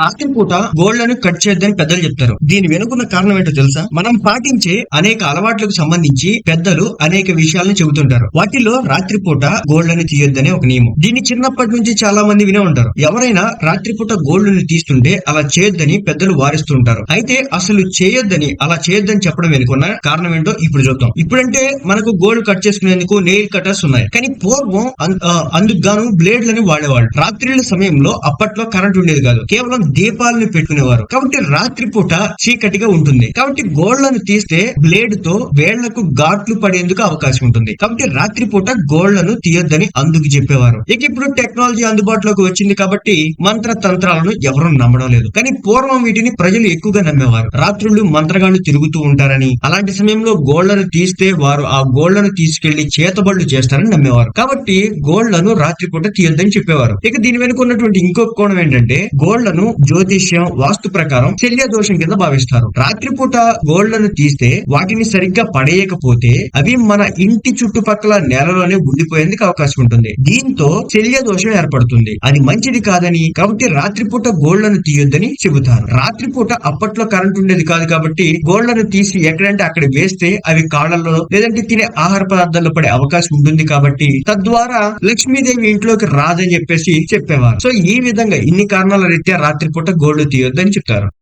రాత్రిపూట గోళ్ళను కట్ చేయొద్దని పెద్దలు చెప్తారు. దీని వెనుకున్న కారణం ఏంటో తెలుసా? మనం పాటించే అనేక అలవాట్లకు సంబంధించి పెద్దలు అనేక విషయాలను చెబుతుంటారు. వాటిలో రాత్రిపూట గోళ్ళను తీయొద్దని ఒక నియమం. దీన్ని చిన్నప్పటి నుంచి చాలా మంది వినే ఉంటారు. ఎవరైనా రాత్రిపూట గోళ్ళను తీస్తుంటే అలా చేయొద్దని పెద్దలు వారిస్తుంటారు అయితే అసలు చేయొద్దని అలా చేయొద్దని చెప్పడం వెనుకున్న కారణం ఏంటో ఇప్పుడు చూద్దాం. ఇప్పుడంటే మనకు గోల్డ్ కట్ చేసుకునేందుకు నెయిల్ కటర్స్ ఉన్నాయి. కానీ పూర్వం అందుకు గాను బ్లేడ్లని వాడేవాళ్ళు. రాత్రిళ్ళ సమయంలో అప్పట్లో కరెంట్ ఉండేది కాదు. కేవలం దీపాలను పెట్టుకునేవారు. కాబట్టి రాత్రిపూట చీకటిగా ఉంటుంది. కాబట్టి గోళ్ళను తీస్తే బ్లేడ్తో వేళ్ళకు ఘాట్లు పడేందుకు అవకాశం ఉంటుంది. కాబట్టి రాత్రిపూట గోళ్ళను తీయొద్దని అందుకు చెప్పేవారు. ఇక ఇప్పుడు టెక్నాలజీ అందుబాటులోకి వచ్చింది కాబట్టి మంత్ర తంత్రాలను ఎవరూ నమ్మడం లేదు. కానీ పూర్వం వీటిని ప్రజలు ఎక్కువగా నమ్మేవారు. రాత్రులు మంత్రగాళ్ళు తిరుగుతూ ఉంటారని అలాంటి సమయంలో గోళ్ళను తీస్తే వారు ఆ గోళ్ళను తీసుకెళ్ళి చేతబడులు చేస్తారని నమ్మేవారు. కాబట్టి గోళ్ళను రాత్రిపూట తీయొద్దని చెప్పేవారు. ఇక దీని వెనుక ఉన్నటువంటి ఇంకొక కోణం ఏంటంటే గోళ్ళను జ్యోతిష్యం వాస్తు ప్రకారం శల్య దోషం కింద భావిస్తారు. రాత్రిపూట గోళ్ళను తీస్తే వాటిని సరిగ్గా పడేయకపోతే అవి మన ఇంటి చుట్టుపక్కల నేలలోనే ఉండిపోయేందుకు అవకాశం ఉంటుంది. దీంతో శల్య దోషం ఏర్పడుతుంది. అది మంచిది కాదని కాబట్టి రాత్రిపూట గోళ్ళను తీయొద్దని చెబుతారు. రాత్రిపూట అప్పట్లో కరెంట్ ఉండేది కాదు కాబట్టి గోళ్ళను తీసి ఎక్కడంటే అక్కడ వేస్తే అవి కాళ్ళలో లేదంటే తినే ఆహార పదార్థాల్లో పడే అవకాశం ఉంటుంది కాబట్టి తద్వారా లక్ష్మీదేవి ఇంట్లోకి రాదని చెప్పేసి చెప్పేవారు. సో ఈ విధంగా ఇన్ని కారణాల రీత్యా రాత్రిపూట గోళ్ళు తీయొద్దని చెప్తారు